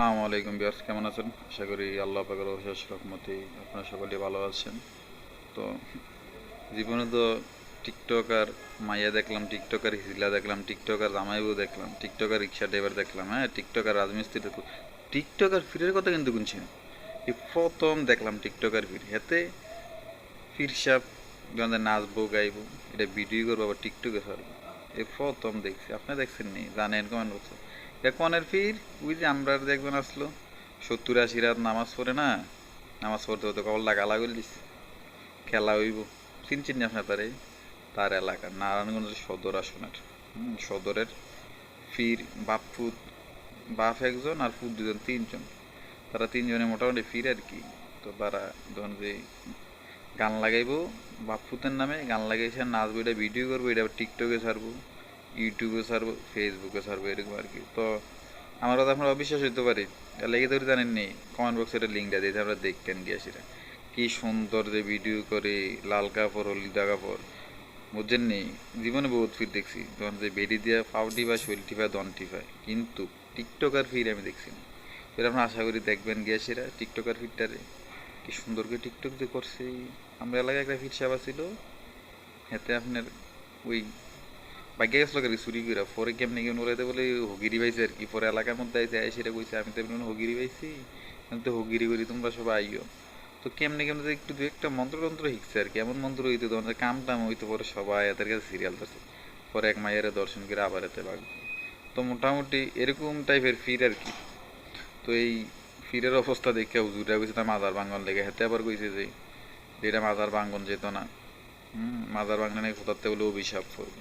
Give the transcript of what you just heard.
আসসালামু আলাইকুম বিয়ার্স কেমন আছেন? আশা করি আল্লাহ পাকের অশেষ রহমতে আপনারা সকলে ভালো আছেন। তো জীবনে তো টিকটক আর মাইয়া দেখলাম টিকটক আর হিজলা দেখলাম টিকটক আর জামাইবু দেখলাম টিকটক আর রিক্সা ড্রাইভার দেখলাম হ্যাঁ? টিকটক আর রাজমিস্ত্রি দেখলাম। টিকটক আর ফিরের কথা কিন্তু শুনছি না। এই প্রথম দেখলাম টিকটক আর ফির হেতে ফির সাপ নাচবো, গাইবো, এটা ভিডিও করব, আবার টিকটকে ছাড়বো এই প্রথম দেখছি। আপনি দেখছেন নি জানেন কমেন্ট বক্সে কনের ফির? ওই যে আমরা দেখবেন আসলো। সত্তর আশি রাত নামাজ পড়ে না? নামাজ পড়তে হতে কবল গালা করে দিচ্ছে খেলা হইব। চিনছেন না আপনার তারে। তার এলাকা নারায়ণগঞ্জ সদর আসনের। সদরের ফির বাপ ফুত বাপ একজন আর ফুট দুজন, তিনজন। তারা তিনজনে মোটামুটি ফির আর কি। তো তারা ধরুন যে গান লাগাইবো বাপ ফুতের নামে গান লাগাইছে নাচবো এটা ভিডিও করব, এটা টিকটকে ছাড়বো। ইউটিউবে ছাড়বো ফেসবুকে ছাড়বো এরকম আর কি। তো আমার কথা আপনার অবিশ্বাস হইতে পারে। লেগে ধরে জানেন নেই কমেন্ট বক্সে একটা লিঙ্কটা দিয়েছে, আমরা দেখতেন গিয়ে সেটা। কি সুন্দর যে ভিডিও করে লাল কাপড়, হলুদা কাপড়। বুঝছেন নেই জীবনে বহুত ফির দেখছি। তখন যে বেডি দিয়া পাউটি বা শৈল টিফায় দন টিফায় কিন্তু টিকটকার ফির আমি দেখছি না। এর আপনার আশা করি দেখবেন গিয়ে সেটা, টিকটকার ফিরটারে কি সুন্দর করে টিকটক যে করছে। আমরা এলাকায় একটা ফির সাবা ছিল এতে আপনার ওই বাইকে গেছিল গাড়ি চুরি করে পরে কেমনি কেমন ওরাইতে বলে হগিরি পাইছে আর কি পরে এলাকার মধ্যে আইসে আই সেটা কইছে আমি তো এমনি হগিরি পাইছি, আমি তো হগিরি করি তোমরা সবাই আইও তো কেমনি কেমনি একটু দু একটা মন্ত্রতন্ত্র শিখছে আর কি, এমন মন্ত্র হইতে তোমাদের কাম টাম হইতে পরে সবাই, এদের কাছে সিরিয়াল ধরছে। পরে এক মায়ের দর্শন করে আবার এতে বাঘ তো মোটামুটি এরকম টাইপের ফির আর কি। তো এই ফিরের অবস্থা দেখে হুজুরা কইছে, তা মাজার ভাঙ্গন লেগে। হেতে আবার কইছে যে এটা মাজার ভাঙ্গন যেত না। মাজার ভাঙ্গনে কোথাতে বলে অভিশাপ করবে।